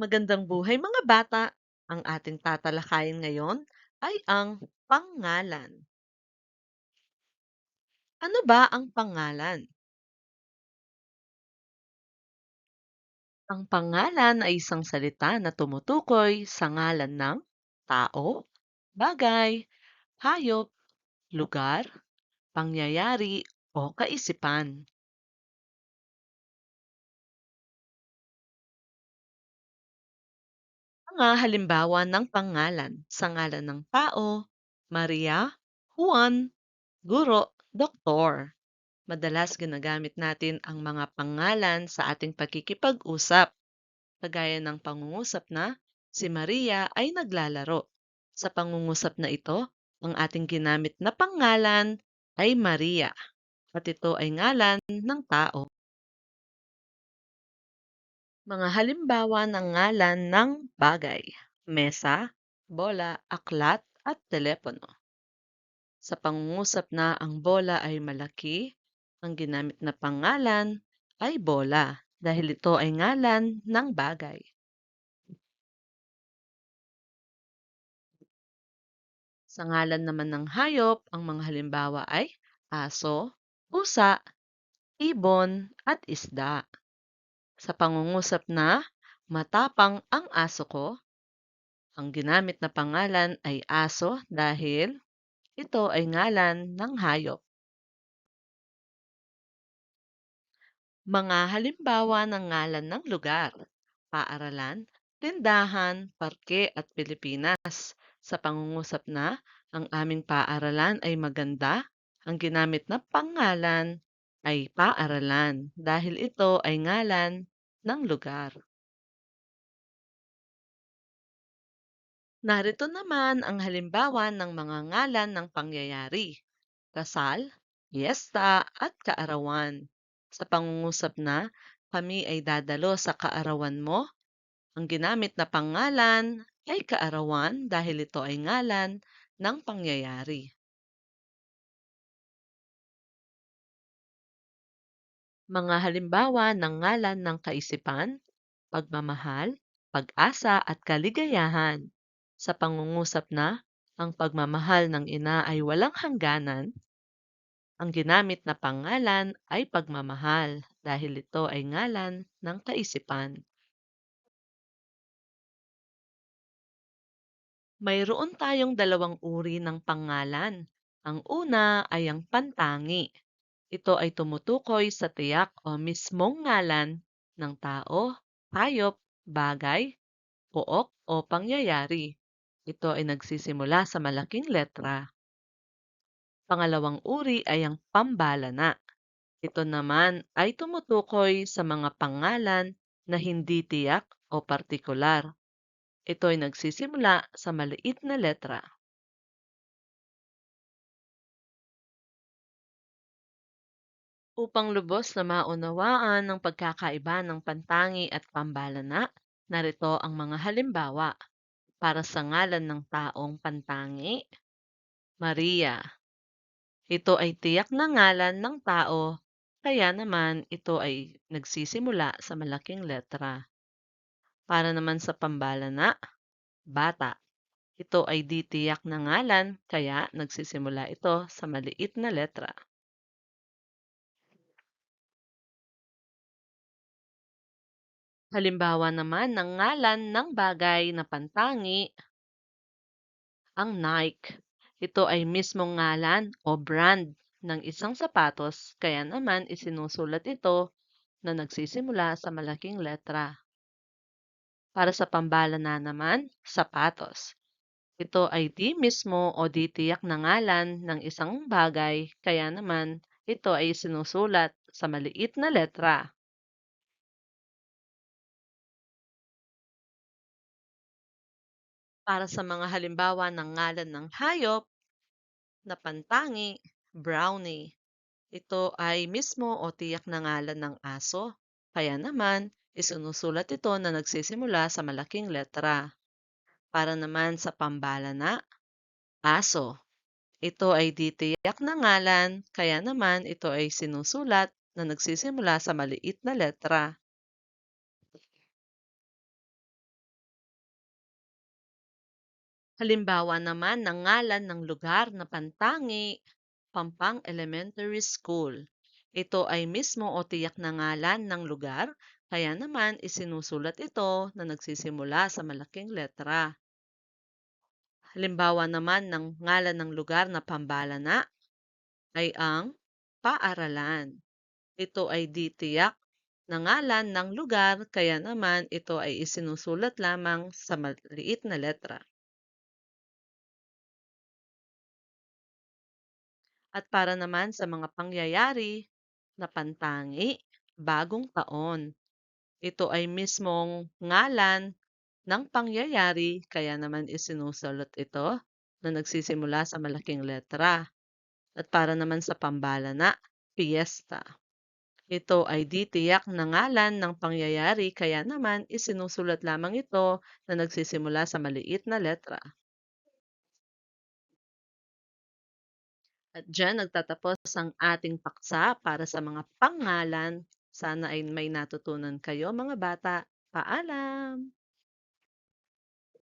Magandang buhay mga bata! Ang ating tatalakayin ngayon ay ang pangalan. Ano ba ang pangalan? Ang pangalan ay isang salita na tumutukoy sa ngalan ng tao, bagay, hayop, lugar, pangyayari o kaisipan. Mga halimbawa ng pangalan sa ngalan ng tao, Maria, Juan, guro, doktor. Madalas ginagamit natin ang mga pangalan sa ating pakikipag-usap, kagaya ng pangungusap na si Maria ay naglalaro. Sa pangungusap na ito, ang ating ginamit na pangalan ay Maria at ito ay ngalan ng tao. Mga halimbawa ng ngalan ng bagay, mesa, bola, aklat, at telepono. Sa pangungusap na ang bola ay malaki, ang ginamit na pangalan ay bola dahil ito ay ngalan ng bagay. Sa ngalan naman ng hayop, ang mga halimbawa ay aso, pusa, ibon, at isda. Sa pangungusap na matapang ang aso ko, ang ginamit na pangalan ay aso dahil ito ay ngalan ng hayop. Mga halimbawa ng ngalan ng lugar, paaralan, tindahan, parke at Pilipinas. Sa pangungusap na ang aming paaralan ay maganda, ang ginamit na pangalan ay paaralan dahil ito ay ngalan ng lugar. Narito naman ang halimbawa ng mga ngalan ng pangyayari, kasal, piyesta, at kaarawan. Sa pangungusap na, kami ay dadalo sa kaarawan mo, ang ginamit na pangalan ay kaarawan dahil ito ay ngalan ng pangyayari. Mga halimbawa ng ngalan ng kaisipan, pagmamahal, pag-asa at kaligayahan. Sa pangungusap na ang pagmamahal ng ina ay walang hangganan, ang ginamit na pangalan ay pagmamahal dahil ito ay ngalan ng kaisipan. Mayroon tayong dalawang uri ng pangalan. Ang una ay ang pantangi. Ito ay tumutukoy sa tiyak o mismong ngalan ng tao, hayop, bagay, pook o pangyayari. Ito ay nagsisimula sa malaking letra. Pangalawang uri ay ang pambalana. Ito naman ay tumutukoy sa mga pangalan na hindi tiyak o partikular. Ito ay nagsisimula sa maliit na letra. Upang lubos na maunawaan ang pagkakaiba ng pantangi at pambalana, narito ang mga halimbawa. Para sa ngalan ng taong pantangi, Maria. Ito ay tiyak na ngalan ng tao, kaya naman ito ay nagsisimula sa malaking letra. Para naman sa pambalana, bata. Ito ay di tiyak na ngalan, kaya nagsisimula ito sa maliit na letra. Halimbawa naman ng ngalan ng bagay na pantangi, ang Nike. Ito ay mismong ngalan o brand ng isang sapatos, kaya naman isinusulat ito na nagsisimula sa malaking letra. Para sa pambalana naman, sapatos. Ito ay di mismo o di tiyak na ngalan ng isang bagay, kaya naman ito ay sinusulat sa maliit na letra. Para sa mga halimbawa ng ngalan ng hayop na pantangi, brownie. Ito ay mismo o tiyak na ngalan ng aso, kaya naman isinusulat ito na nagsisimula sa malaking letra. Para naman sa pambalana, aso. Ito ay di tiyak na ngalan, kaya naman ito ay sinusulat na nagsisimula sa maliit na letra. Halimbawa naman ng ngalan ng lugar na Pantangi, Pampang Elementary School. Ito ay mismo o tiyak na ngalan ng lugar, kaya naman isinusulat ito na nagsisimula sa malaking letra. Halimbawa naman ng ngalan ng lugar na Pambalana ay ang paaralan. Ito ay di tiyak na ngalan ng lugar kaya naman ito ay isinusulat lamang sa maliit na letra. At para naman sa mga pangyayari na pantangi, bagong taon. Ito ay mismong ngalan ng pangyayari kaya naman isinusulot ito na nagsisimula sa malaking letra. At para naman sa pambalana, piyesta. Ito ay di tiyak na ngalan ng pangyayari kaya naman isinusulat lamang ito na nagsisimula sa maliit na letra. At diyan nagtatapos ang ating paksa para sa mga pangalan. Sana ay may natutunan kayo mga bata. Paalam!